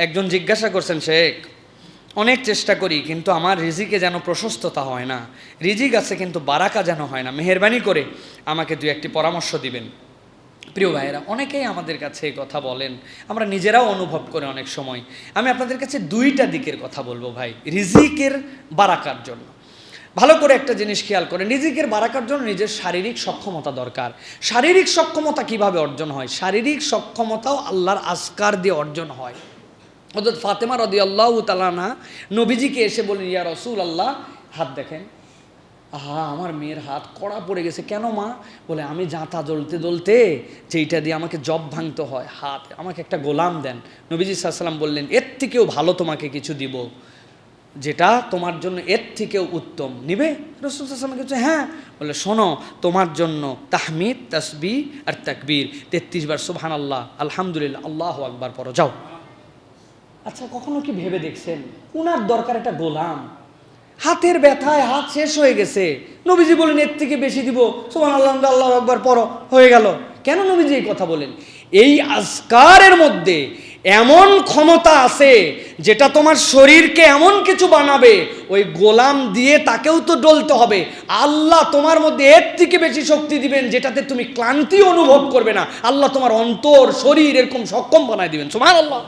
একজন জিজ্ঞাসা করছেন, শেখ, অনেক চেষ্টা করি, কিন্তু আমার রিজিকে যেন প্রশস্ততা হয় না। রিজিক আছে, কিন্তু বারাকা যেন হয় না। মেহরবানি করে আমাকে দু একটি পরামর্শ দিবেন। প্রিয় ভাইয়েরা, অনেকেই আমাদের কাছে এই কথা বলেন। আমরা নিজেরাও অনুভব করে অনেক সময়। আমি আপনাদের কাছে দুইটা দিকের কথা বলব ভাই, রিজিকের বারাকার জন্য। ভালো করে একটা জিনিস খেয়াল করে, রিজিকের বারাকার জন্য নিজের শারীরিক সক্ষমতা দরকার। শারীরিক সক্ষমতা কীভাবে অর্জন হয়? শারীরিক সক্ষমতাও আল্লাহর আসকার দিয়ে অর্জন হয়। অর্থাৎ ফাতেমা রদি আল্লাহ তালানা নবীজিকে এসে বলেন ইয়া রসুল আল্লাহ হাত দেখেন। আহা, আমার মেয়ের হাত কড়া পড়ে গেছে। কেন মা? বলে, আমি জাঁতা জ্বলতে জ্বলতে যেইটা দিয়ে আমাকে জব ভাঙতে হয়, হাত, আমাকে একটা গোলাম দেন। নবীজি সাল্লাম বললেন, এর থেকেও ভালো তোমাকে কিছু দিব, যেটা তোমার জন্য এর থেকেও উত্তম। নিবে? রসুল সাল্লাম কিছু হ্যাঁ। বলে, শোনো, তোমার জন্য তাহমিদ, তসবি আর তাকবীর তেত্রিশ বার সুবহান আল্লাহ আলহামদুলিল্লাহ, আল্লাহ আকবার পরো যাও। আচ্ছা কখনো কি ভেবে দেখছেন? উনার দরকার একটা গোলাম। হাতের ব্যথায় হাত শেষ হয়ে গেছে। নবীজি বলেন, এর থেকে বেশি দিব। সোমান আল্লাহ আল্লাহ একবার পর হয়ে গেল। কেন নবীজি এই কথা বলেন? এই আজকারের মধ্যে এমন ক্ষমতা আছে যেটা তোমার শরীরকে এমন কিছু বানাবে, ওই গোলাম দিয়ে তাকেও তো ডলতে হবে। আল্লাহ তোমার মধ্যে এর থেকে বেশি শক্তি দিবেন যেটাতে তুমি ক্লান্তি অনুভব করবে না। আল্লাহ তোমার অন্তর, শরীর এরকম সক্ষম বানায় দিবেন। সোমান আল্লাহ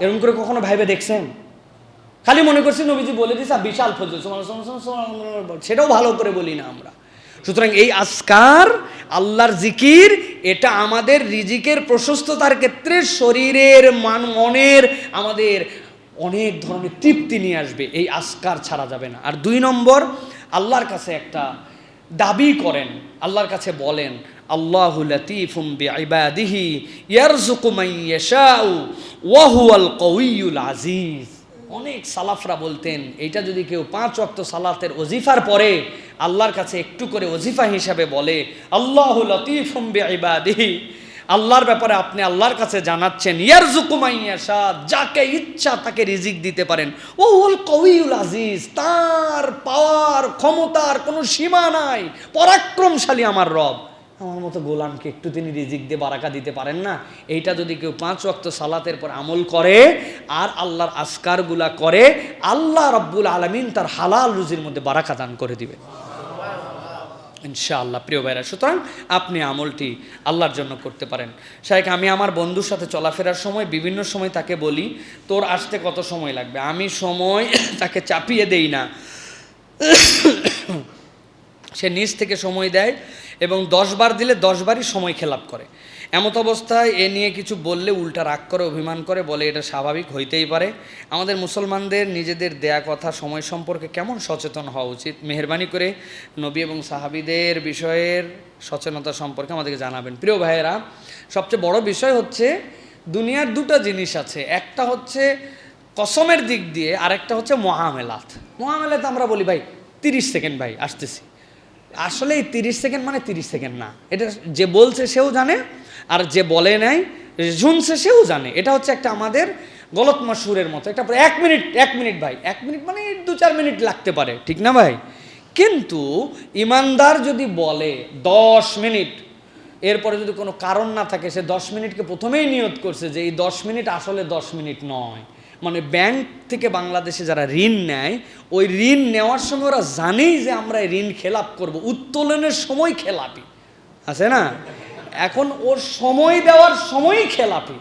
এরকম করে কখনো ভাইবে দেখছেন? খালি মনে করছি নবীজি বলে দিস বিশাল ফজল। সেটাও ভালো করে বলি না আমরা। সুতরাং এই আজকার, আল্লাহর জিকির, এটা আমাদের রিজিকের প্রশস্ততার ক্ষেত্রে শরীরের মান, মনের আমাদের অনেক ধরনের তৃপ্তি নিয়ে আসবে। এই আজকার ছাড়া যাবে না। আর দুই নম্বর, আল্লাহর কাছে একটা দাবি করেন, আল্লাহর কাছে বলেন আল্লাহু লতিফুম বিইবাদিহি ইয়ারযুকু মান ইয়াশাউ ওয়া হুয়াল কওয়িয়ুল আজিজ। অনেক সালাফরা বলতেন, এইটা যদি কেউ পাঁচ ওয়াক্ত সালাতের ওজিফার পরে আল্লাহর কাছে একটু করে ওজিফা হিসাবে বলে, আল্লাহ লতিফুম বিইবাদিহি। আল্লাহর ব্যাপারে আপনি আল্লাহর কাছে জানাচ্ছেন, ইয়ারযুকু মান ইয়াশা যাকে ইচ্ছা তাকে রিজিক দিতে পারেন। ও হুয়াল কওয়িয়ুল আজিজ, তার পাওয়ার ক্ষমতার কোনো সীমা নাই, পরাক্রমশালী আমার রব। আমার মতো গোলামকে একটু তিনি রিজিক দিয়ে বারাকা দিতে পারেন না। এইটা যদি কেউ পাঁচ ওয়াক্ত সালাতের পর আমল করে, আর আল্লাহর আসকারগুলা করে, আল্লাহ রব্বুল আলমিন তার হালাল রুজির মধ্যে বারাকা দান করে দিবে। ইনশাআল্লাহ, প্রিয় ভাইরা, সুতরাং আপনি আমলটি আল্লাহর জন্য করতে পারেন। শাহেক আমি আমার বন্ধুর সাথে চলাফেরার সময় বিভিন্ন সময় তাকে বলি, তোর আসতে কত সময় লাগবে? আমি সময় তাকে চাপিয়ে দেই না। সে নিজ থেকে সময় দেয়। এবং দশ বার দিলে দশ বারই সময় খেলাপ করে। এমত অবস্থায় এ নিয়ে কিছু বললে উল্টা রাগ করে, অভিমান করে, বলে এটা স্বাভাবিক হইতেই পারে। আমাদের মুসলমানদের নিজেদের দেয়া কথা, সময় সম্পর্কে কেমন সচেতন হওয়া উচিত? মেহরবানি করে নবী এবং সাহাবিদের বিষয়ের সচেতনতা সম্পর্কে আমাদেরকে জানাবেন। প্রিয় ভাইয়েরা, সবচেয়ে বড় বিষয় হচ্ছে, দুনিয়ার দুটো জিনিস আছে। একটা হচ্ছে কসমের দিক দিয়ে, আরেকটা হচ্ছে মহামেলাত। মহামেলাতে আমরা বলি, ভাই, তিরিশ সেকেন্ড, ভাই, আসতেছি। আসলে এই তিরিশ সেকেন্ড মানে তিরিশ সেকেন্ড না। এটা যে বলছে সেও জানে, আর যে বলে নাই, শুনছে সেও জানে। এটা হচ্ছে একটা আমাদের গলত মশুরের মতো। একটা এক মিনিট এক মিনিট ভাই, এক মিনিট মানে দু চার মিনিট লাগতে পারে, ঠিক না ভাই? কিন্তু ইমানদার যদি বলে দশ মিনিট, এরপরে যদি কোনো কারণ না থাকে, সে দশ মিনিটকে প্রথমেই নিয়ত করছে যে এই দশ মিনিট আসলে দশ মিনিট নয়। মানে ব্যাংক থেকে বাংলাদেশে যারা ঋণ নেয়, ওই ঋণ নেওয়ার সময় ওরা জানেই যে আমরা ঋণ খেলাপ করব। উত্তোলনের সময় খেলাপি। আছে না? এখন ওর সময় দেওয়ার সময়ই খেলাপি।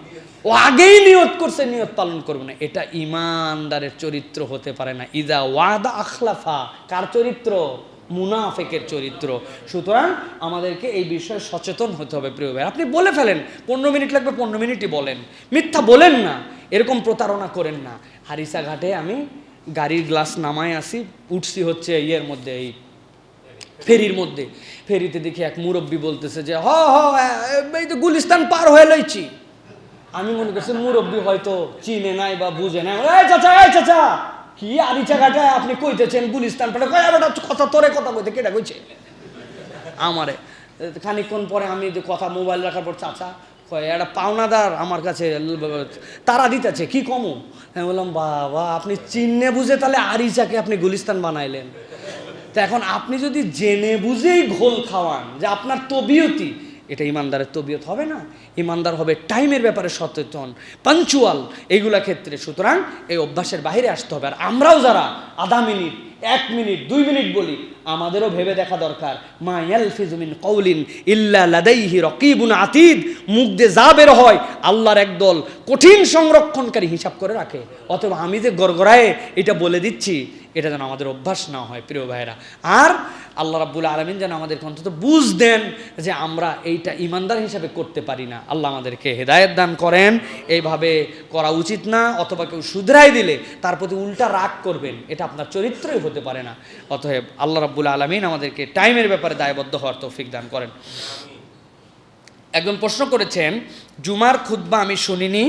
ও আগেই নিয়ত করছে, নিয়ত পালন করবে না। এটা ইমানদারের চরিত্র হতে পারে না। ইদা ওয়াদা আখলাফা। কার চরিত্র? মুনাফেকের চরিত্র। সুতরাং আমাদেরকে এই বিষয়ে সচেতন হতে হবে, প্রিয় ভাই। আপনি বলে ফেলেন, পনেরো মিনিট লাগবে, পনেরো মিনিটই বলেন। মিথ্যা বলেন না। এরকম প্রতারণা করেন না। হারিসা ঘাটে আমি গাড়ির গ্লাস নামায় আসি, উঠছি হচ্ছে ইয়ের মধ্যে, এই ফেরির মধ্যে। ফেরিতে দেখি এক মুরব্বী বলতেছে যে, হ এই তো গুলিস্তান পার হয়ে লইছি। আমি মনে করছি মুরব্বী হয়তো চিনে নাই বা বুঝে নাই। চাচা, এই চাচা, কি আরিচা ঘাটায় আপনি কইতেছেন গুলিস্তান পারে? কয় বেটা কথা, তোরে কথা কইতে কেটা কইছে? আমারে। খানিকক্ষণ পরে আমি কথা মোবাইল রাখার পর চাচা কয়, একটা পাওনাদার আমার কাছে তারা দিতেছে, কি কমু? আমি বললাম, বাবা, আপনি চিহ্নে বুঝে তাহলে আরিচাকে আপনি গুলিস্তান বানাইলেন। তা এখন আপনি যদি জেনে বুঝেই ঘোল খাওয়ান যে আপনার তবিয়তি, এটা ইমানদারের তবিয়ত হবে না। ইমানদার হবে টাইমের ব্যাপারে সচেতন, পাঞ্চুয়াল এইগুলা ক্ষেত্রে। সুতরাং এই অভ্যাসের বাইরে আসতে হবে। আর আমরাও যারা আধা মিনিট এক মিনিট, দুই মিনিট বলি, আমাদেরও ভেবে দেখা দরকার। মা ইয়ালফিজুমিন কৌলিন ইল্লা লাদাইহি রকিবুন আতিদ। মুখ দিয়ে যা বের হয়, আল্লাহর একদল কঠিন সংরক্ষণকারী হিসাব করে রাখে। অথবা আমি যে গড়গড়ায় এটা বলে দিচ্ছি এটা যেন আমাদের অভ্যাস না হয়, প্রিয় ভাইরা আর আল্লাহ রাব্বুল আলমিন যেন আমাদেরকে অন্তত বুঝ দেন যে আমরা এইটা ইমানদার হিসাবে করতে পারি না। আল্লাহ আমাদেরকে হেদায়েত দান করেন, এইভাবে করা উচিত না, অথবা কেউ শুধরাই দিলে তার প্রতি উল্টা রাগ করবেন, এটা আপনার চরিত্রই হতে পারে না। অতএব আল্লাহ রাব্বুল আলমিন আমাদেরকে টাইমের ব্যাপারে দায়বদ্ধ হওয়ার তৌফিক দান করেন। একজন প্রশ্ন করেছেন, জুমার খুদ্া আমি শুনিনি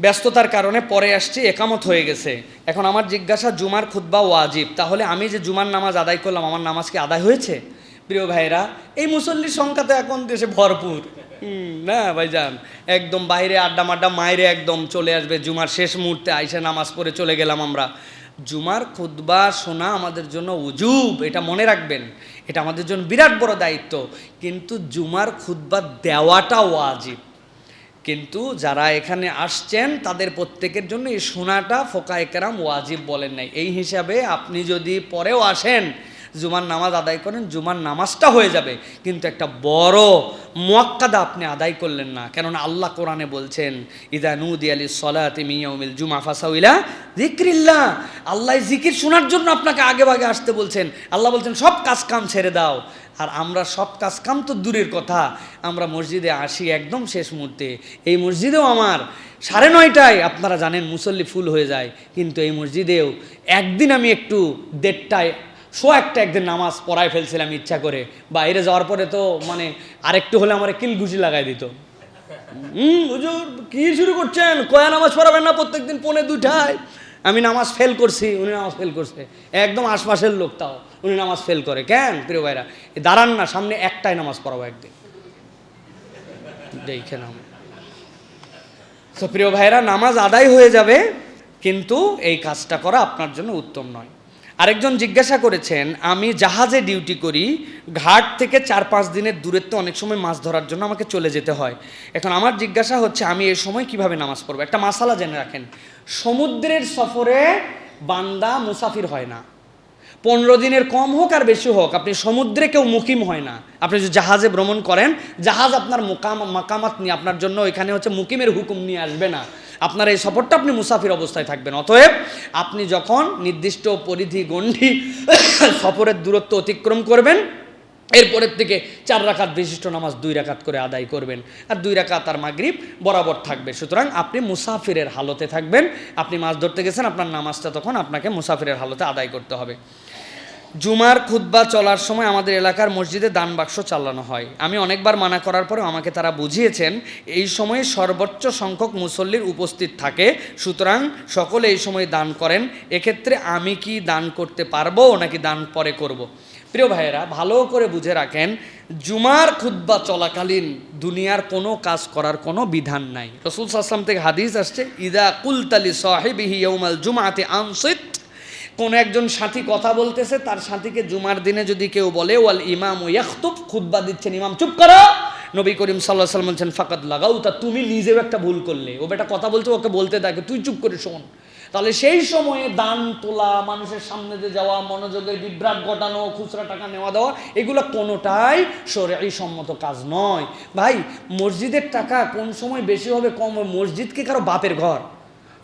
ব্যস্ততার কারণে পরে আসছি, একামত হয়ে গেছে। এখন আমার জিজ্ঞাসা, জুমার খুদ্া ওয়াজিব। তাহলে আমি যে জুমার নামাজ আদায় করলাম, আমার নামাজ কি আদায় হয়েছে? প্রিয় ভাইরা এই মুসল্লির সংখ্যা তো এখন দেশে ভরপুর। না ভাইজান, একদম বাইরে আড্ডা মাড্ডা মাইরে একদম চলে আসবে। জুমার শেষ মুহূর্তে আইসে নামাজ পড়ে চলে গেলাম আমরা। জুমার খুদ্া শোনা আমাদের জন্য উজুব, এটা মনে রাখবেন। এটা আমাদের জন্য বিরাট বড় দায়িত্ব। কিন্তু জুমার খুদ্া দেওয়াটা ওয়াজিব। কিন্তু যারা এখানে আসছেন, তাদের প্রত্যেকের জন্য এই সোনাটা ফোকা একরাম ওয়াজিব বলেন নাই। এই হিসাবে আপনি যদি পরেও আসেন জুমার নামাজ আদায় করেন, জুমার নামাজটা হয়ে যাবে। কিন্তু একটা বড় মোয়াক্কাদা আপনি আদায় করলেন না। কেননা আল্লাহ কোরআনে বলছেন, ইদা নুদি আলী সলাতি জুমা ফাসাউইলা জিক্রিল্লা আল্লাহ জিকির শোনার জন্য আপনাকে আগে ভাগে আসতে বলছেন। আল্লাহ বলছেন, সব কাজ কাম ছেড়ে দাও। আর আমরা সব কাজ কাম তো দূরের কথা। আমরা মসজিদে আসি একদম শেষ মুহূর্তে। এই মসজিদেও আমার সাড়ে নয়টায়, আপনারা জানেন মুসল্লি ফুল হয়ে যায়। কিন্তু এই মসজিদেও একদিন আমি একটু দেড়টায় শো একটা একদিন নামাজ পড়ায় ফেলছিলাম ইচ্ছা করে। বাইরে যাওয়ার পরে তো মানে আরেকটু হলে আমার কিল ঘুষি লাগাই দিত। হুম, হুজুর, কি শুরু করছেন? কয়া নামাজ পড়াবেন না প্রত্যেকদিন পৌনে দুটায় আমি নামাজ ফেল করছি, উনি নামাজ ফেল করছে। একদম আশপাশের লোক তাও, উনি নামাজ ফেল করে। কেন প্রিয় ভাইরা? দাঁড়ান না, সামনে একটাই নামাজ পড়াবো একদিন। দেখে নাম তো প্রিয় ভাইরা, নামাজ আদায় হয়ে যাবে, কিন্তু এই কাজটা করা আপনার জন্য উত্তম নয়। আরেকজন জিজ্ঞাসা করেছেন, আমি জাহাজে ডিউটি করি, ঘাট থেকে চার পাঁচ দিনের দূরত্বে অনেক সময় মাছ ধরার জন্য আমাকে চলে যেতে হয়। এখন আমার জিজ্ঞাসা হচ্ছে, আমি এই সময় কীভাবে নামাজ পড়ব? একটা মাসালা জেনে রাখেন, সমুদ্রের সফরে বান্দা মুসাফির হয় না। পনেরো দিনের কম হোক আর বেশি হোক, আপনি সমুদ্রে কেউ মুকিম হয় না। আপনি যদি জাহাজে ভ্রমণ করেন, জাহাজ আপনার মোকাম, মাকামাত নিয়ে আপনার জন্য ওইখানে হচ্ছে মুকিমের হুকুম নিয়ে আসবে না। আপনার এই সফরটা আপনি মুসাফির অবস্থায় থাকবেন। অতএব আপনি যখন নির্দিষ্ট পরিধি গণ্ডি সফরের দূরত্ব অতিক্রম করবেন, এরপরের থেকে চার রাকাত বিশিষ্ট নামাজ দুই রাকাত করে আদায় করবেন আর দুই রাকাত আর মাগরিব বরাবর থাকবে। সুতরাং আপনি মুসাফিরের হালতে থাকবেন। আপনি মাছ ধরতে গেছেন, আপনার নামাজটা তখন আপনাকে মুসাফিরের হালতে আদায় করতে হবে। জুমার খুদ্া চলার সময় আমাদের এলাকার মসজিদে দান বাক্স চালানো হয় আমি অনেকবার মানা করার পরেও আমাকে তারা বুঝিয়েছেন, এই সময়ে সর্বোচ্চ সংখ্যক মুসল্লির উপস্থিত থাকে, সুতরাং সকলে এই সময় দান করেন, এক্ষেত্রে আমি কি দান করতে পারব নাকি দান পরে করব। প্রিয় ভাইয়েরা, ভালো করে বুঝে রাখেন, জুমার খুদ্া চলাকালীন দুনিয়ার কোনো কাজ করার কোনো বিধান নাই রসুল সাসলাম থেকে হাদিস আসছে, ইদা কুলতালি সাহেবিহি ইয়ৌমাল জুমাতে আনসিত কোন একজন সাথী কথা বলতেছে, তার সাথীকে জুমার দিনে যদি কেউ বলে, ওয়াল ইমাম ইয়াখতুব খুদ্া দিচ্ছেন, ইমাম, চুপ করো! নবী করিম সাল্লাহ সাল্লাম বলছেন ফাকাত লাগাও তা তুমি নিজেও একটা ভুল করলে। ও বেটা কথা বলছে, ওকে বলতে থাকে তুই চুপ করে শোন। তাহলে সেই সময়ে দান তোলা, মানুষের সামনে দিয়ে যাওয়া, মনোযোগের বিভ্রাট ঘটানো, খুচরা টাকা নেওয়া দেওয়া, এগুলো কোনোটাই সরাই সম্মত কাজ নয়। ভাই, মসজিদের টাকা কোন সময় বেশি হবে, কম মসজিদ কি কারও বাপের ঘর?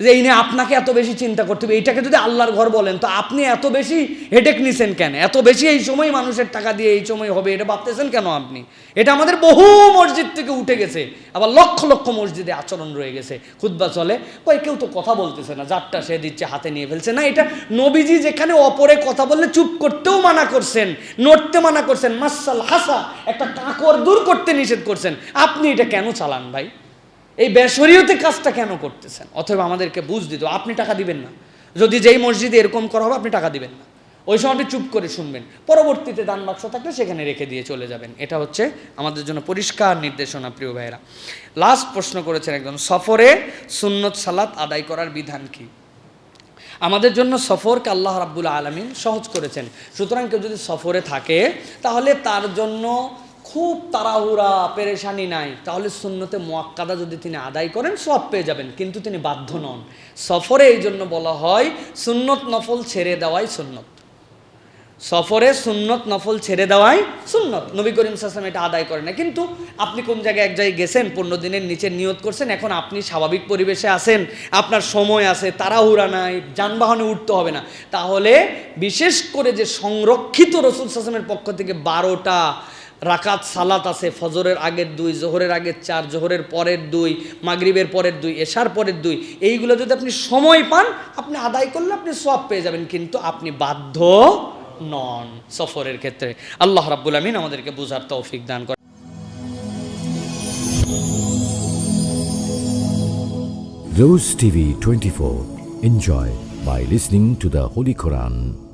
যে এই নিয়ে আপনাকে এত বেশি চিন্তা করতে হবে, এইটাকে যদি আল্লাহর ঘর বলেন, তো আপনি এত বেশি হেডেক নিছেন কেন? এত বেশি এই সময় মানুষের টাকা দিয়ে এই সময় হবে, এটা ভাবতেছেন কেন আপনি? এটা আমাদের বহু মসজিদ থেকে উঠে গেছে, আবার লক্ষ লক্ষ মসজিদে আচরণ রয়ে গেছে খুদ্া চলে। কই, কেউ তো কথা বলতেছে না যারটা সে দিচ্ছে, হাতে নিয়ে ফেলছে। না, এটা নবীজি যেখানে অপরে কথা বললে চুপ করতেও মানা করছেন, নড়তে মানা করছেন। মাসাল হাসা, একটা কাঁকর দূর করতে নিষেধ করছেন। আপনি এটা কেন চালান ভাই? এই বেসরীয়তে কাজটা কেন করতেছেন? অথবা আমাদেরকে বুঝ দিত আপনি টাকা দিবেন না। যদি যেই মসজিদে এরকম করা হবে, আপনি টাকা দিবেন না। ওই সময় আপনি চুপ করে শুনবেন। পরবর্তীতে দান বাক্স থাকলে সেখানে রেখে দিয়ে চলে যাবেন। এটা হচ্ছে আমাদের জন্য পরিষ্কার নির্দেশনা, প্রিয় ভাইয়েরা। লাস্ট প্রশ্ন করেছেন একজন, সফরে সুন্নত সালাত আদায় করার বিধান কি? আমাদের জন্য সফরকে আল্লাহ রাব্বুল আলমিন সহজ করেছেন। সুতরাং কেউ যদি সফরে থাকে, তাহলে তার জন্য খুব তাড়াহুড়া, পেরেশানি নাই। তাহলে সুন্নতে মোয়াক্কাদা যদি তিনি আদায় করেন সব পেয়ে যাবেন, কিন্তু তিনি বাধ্য নন। সফরে এই জন্য বলা হয়, সুন্নত নফল ছেড়ে দেওয়াই সুন্নত। সফরে সুন্নত নফল ছেড়ে দেওয়াই সুন্নত। নবী করিম সাসলাম এটা আদায় করে না কিন্তু আপনি কোন জায়গায় এক জায়গায় গেছেন, পনেরো দিনের নিচে নিয়ত করছেন, এখন আপনি স্বাভাবিক পরিবেশে আছেন, আপনার সময় আছে, তাড়াহুড়া নাই, যানবাহনে উঠতে হবে না। তাহলে বিশেষ করে যে সংরক্ষিত রসুল সাসলামের পক্ষ থেকে বারোটা রাকাত, সালাত আছে, ফজরের আগের দুই, জোহরের আগের চার, জোহরের পরের দুই, মাগরিবের পরের দুই, এশার পরের দুই, এইগুলো যদি আপনি সময় পান, আপনি আদায় করলে আপনি সব পেয়ে যাবেন, কিন্তু আপনি বাধ্য নন সফরের ক্ষেত্রে আল্লাহ রাব্বুল আমিন আমাদেরকে বোঝার তৌফিক দান করে Rose TV 24. Enjoy by listening to the Holy Quran.